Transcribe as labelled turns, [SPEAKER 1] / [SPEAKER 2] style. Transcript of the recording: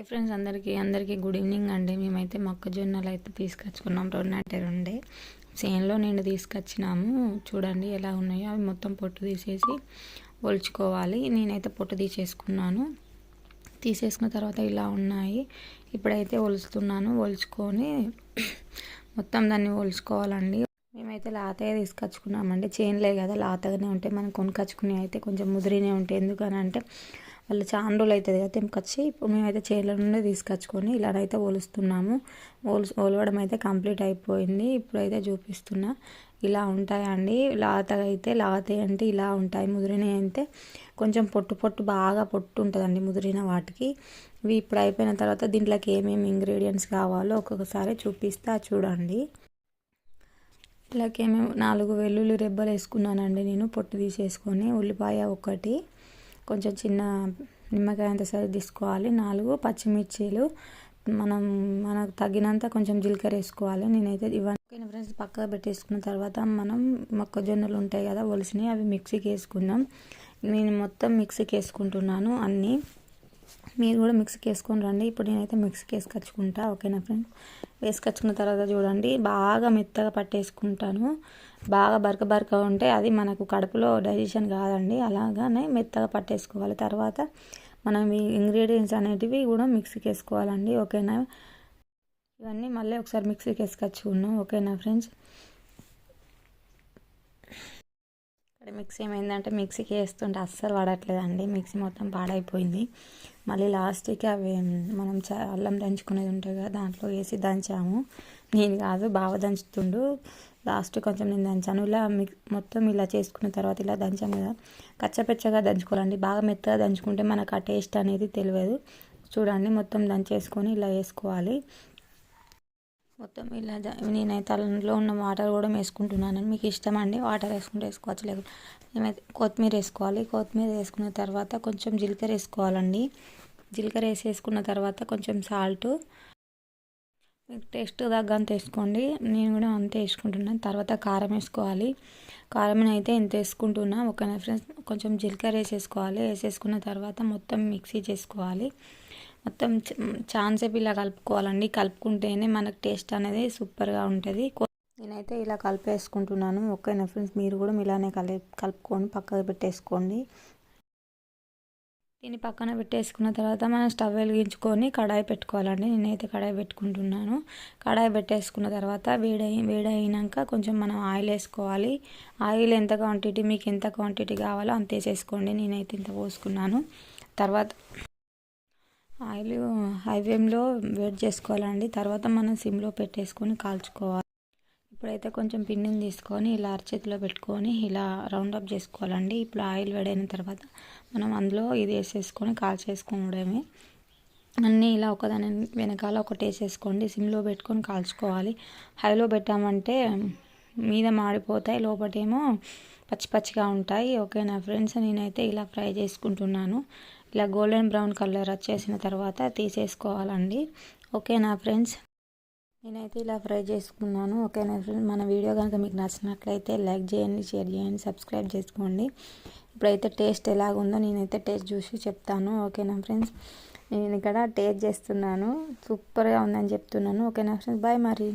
[SPEAKER 1] Hi friends అందరికీ. అందరికీ good evening అండి. మేమైతే మొక్కజొన్నలు అయితే తీసుకొచ్చుకున్నాం. రెండంటే రెండే. చేనులో నేను తీసుకొచ్చినాము. చూడండి ఎలా ఉన్నాయో. అవి మొత్తం పొట్టు తీసేసి ఒలుచుకోవాలి. నేనైతే పొట్టు తీసేసుకున్నాను. తీసేసుకున్న తర్వాత ఇలా ఉన్నాయి. ఇప్పుడైతే ఒలుస్తున్నాను. ఒలుచుకొని మొత్తం దాన్ని ఒలుచుకోవాలండి. మేమైతే లాతగా తీసుకొచ్చుకున్నామండి. చేనులే కదా లాతగానే ఉంటాయి మనం కొనుకొచ్చుకునే అయితే కొంచెం ముదిరినే ఉంటాయి. ఎందుకని అంటే వాళ్ళు చాలా రోజులు అవుతుంది కదా తెంపుకొచ్చి ఇప్పుడు మేమైతే చేనుల నుండి తీసుకొచ్చుకొని ఇలానైతే ఒలుస్తున్నాము. ఓలు ఒలవడం అయితే కంప్లీట్ అయిపోయింది. ఇప్పుడైతే చూపిస్తున్నా. ఇలా ఉంటాయండి. లాతగా అయితే లాతే అంటే ఇలా ఉంటాయి. ముదిరిన అయితే కొంచెం పొట్టు పొట్టు బాగా పొట్టు ఉంటుందండి ముదిరిన వాటికి. ఇవి ఇప్పుడు అయిపోయిన తర్వాత దీంట్లోకి ఏమేమి ఇంగ్రీడియంట్స్ కావాలో ఒక్కొక్కసారి చూపిస్తా చూడండి. ఇలాగ నాలుగు వెల్లుల్లి రెబ్బలు వేసుకున్నానండి నేను పొట్టు తీసేసుకొని. ఉల్లిపాయ ఒకటి కొంచెం చిన్న నిమ్మకాయ అంత సైజు తీసుకోవాలి. నాలుగు పచ్చిమిర్చీలు. మనం మనకు తగినంత కొంచెం జీలకర్ర వేసుకోవాలి. నేనైతే ఇవన్నీ ఫ్రెండ్స్ పక్కగా పెట్టేసుకున్న తర్వాత మనం మొక్కజొన్నలు ఉంటాయి కదా ఒలిసినవి అవి మిక్సీకి వేసుకుందాం. నేను మొత్తం మిక్సీకి వేసుకుంటున్నాను అన్నీ. మీరు కూడా మిక్సీకి వేసుకొని రండి. ఇప్పుడు నేనైతే మిక్సీకి వేసుకొచ్చుకుంటా ఓకేనా ఫ్రెండ్స్? వేసుకొచ్చుకున్న తర్వాత చూడండి బాగా మెత్తగా పట్టేసుకుంటాను. బాగా బరక బరక ఉంటే అది మనకు కడుపులో డైజెషన్ కాదండి. అలాగానే మెత్తగా పట్టేసుకోవాలి. తర్వాత మనం ఈ ఇంగ్రీడియంట్స్ అనేటివి కూడా మిక్సీకి వేసుకోవాలండి. ఓకేనా? ఇవన్నీ మళ్ళీ ఒకసారి మిక్సీకి వేసుకొచ్చుకున్నాం ఓకేనా ఫ్రెండ్స్? ఇక్కడ మిక్సీ ఏమైందంటే మిక్సీకి వేస్తుంటే అస్సలు పడట్లేదండి. మిక్సీ మొత్తం పాడైపోయింది. మళ్ళీ లాస్ట్కి అవి మనం అల్లం దంచుకునేది ఉంటుంది కదా దాంట్లో వేసి దంచాము. నేను కాదు బాగా దంచుతుండు. లాస్ట్ కొంచెం నేను దంచాను. ఇలా మొత్తం ఇలా చేసుకున్న తర్వాత ఇలా దంచాం కదా. కచ్చపెచ్చగా దంచుకోవాలండి. బాగా మెత్తగా దంచుకుంటే మనకు ఆ టేస్ట్ అనేది తెలియదు. చూడండి మొత్తం దంచేసుకొని ఇలా వేసుకోవాలి. మొత్తం ఇలా నేనైతే అందులో ఉన్న వాటర్ కూడా వేసుకుంటున్నాను. మీకు ఇష్టం అండి వాటర్ వేసుకుంటే వేసుకోవచ్చు. లేకపోతే మేమైతే కొత్తిమీర వేసుకోవాలి. కొత్తిమీర వేసుకున్న తర్వాత కొంచెం జీలకర్ర వేసుకోవాలండి. జీలకర్ర వేసేసుకున్న తర్వాత కొంచెం సాల్ట్ మీకు టేస్ట్ తగ్గంత వేసుకోండి. నేను కూడా అంతే వేసుకుంటున్నాను తర్వాత కారం వేసుకోవాలి. కారం అయితే ఎంత వేసుకుంటున్నా. ఒక ఫ్రెండ్స్ కొంచెం జీలకర్ర వేసేసుకోవాలి. వేసేసుకున్న తర్వాత మొత్తం మిక్సీ చేసుకోవాలి. మొత్తం ఛాన్సేపు ఇలా కలుపుకోవాలండి. కలుపుకుంటేనే మనకు టేస్ట్ అనేది సూపర్గా ఉంటుంది. నేనైతే ఇలా కలిపేసుకుంటున్నాను. ఓకేనా ఫ్రెండ్స్? మీరు కూడా ఇలానే కలి కలుపుకొని పక్కకు పెట్టేసుకోండి. దీన్ని పక్కన పెట్టేసుకున్న తర్వాత మనం స్టవ్ వెలిగించుకొని కడాయి పెట్టుకోవాలండి. నేనైతే కడాయి పెట్టుకుంటున్నాను. కడాయి పెట్టేసుకున్న తర్వాత వేడై వేడైనాక కొంచెం మనం ఆయిల్ వేసుకోవాలి. ఆయిల్ ఎంత క్వాంటిటీ మీకు ఎంత క్వాంటిటీ కావాలో అంత వేసేసుకోండి నేనైతే ఇంత పోసుకున్నాను. తర్వాత ఆయిల్ హై వేడి చేసుకోవాలండి. తర్వాత మనం సిమ్లో పెట్టేసుకొని కాల్చుకోవాలి. ఇప్పుడైతే కొంచెం పిండిని తీసుకొని ఇలా అరచేతిలో పెట్టుకొని ఇలా రౌండ్ అప్ చేసుకోవాలండి. ఇప్పుడు ఆయిల్ వేడైన తర్వాత మనం అందులో ఇది వేసేసుకొని కాల్చేసుకోవడమే. అన్నీ ఇలా ఒకదాని వెనకాల ఒకటి వేసేసుకోండి. సిమ్లో పెట్టుకొని కాల్చుకోవాలి. హైలో పెట్టామంటే మీద మాడిపోతాయి. లోపటేమో పచ్చి పచ్చిగా ఉంటాయి. ఓకేనా ఫ్రెండ్స్? నేనైతే ఇలా ఫ్రై చేసుకుంటున్నాను. ఇలా గోల్డెన్ బ్రౌన్ కలర్ వచ్చేసిన తర్వాత తీసేసుకోవాలండి. ఓకేనా ఫ్రెండ్స్? నేనైతే ఇలా ఫ్రై చేసుకున్నాను. ఓకేనా ఫ్రెండ్స్ మన వీడియో కనుక మీకు నచ్చినట్లయితే లైక్ చేయండి షేర్ చేయండి సబ్స్క్రైబ్ చేసుకోండి. ఇప్పుడైతే టేస్ట్ ఎలాగుందో నేనైతే టేస్ట్ చూసి చెప్తాను. ఓకేనా ఫ్రెండ్స్ నేను ఇక్కడ టేస్ట్ చేస్తున్నాను. సూపర్గా ఉందని చెప్తున్నాను. ఓకేనా ఫ్రెండ్స్ బాయ్ మరి.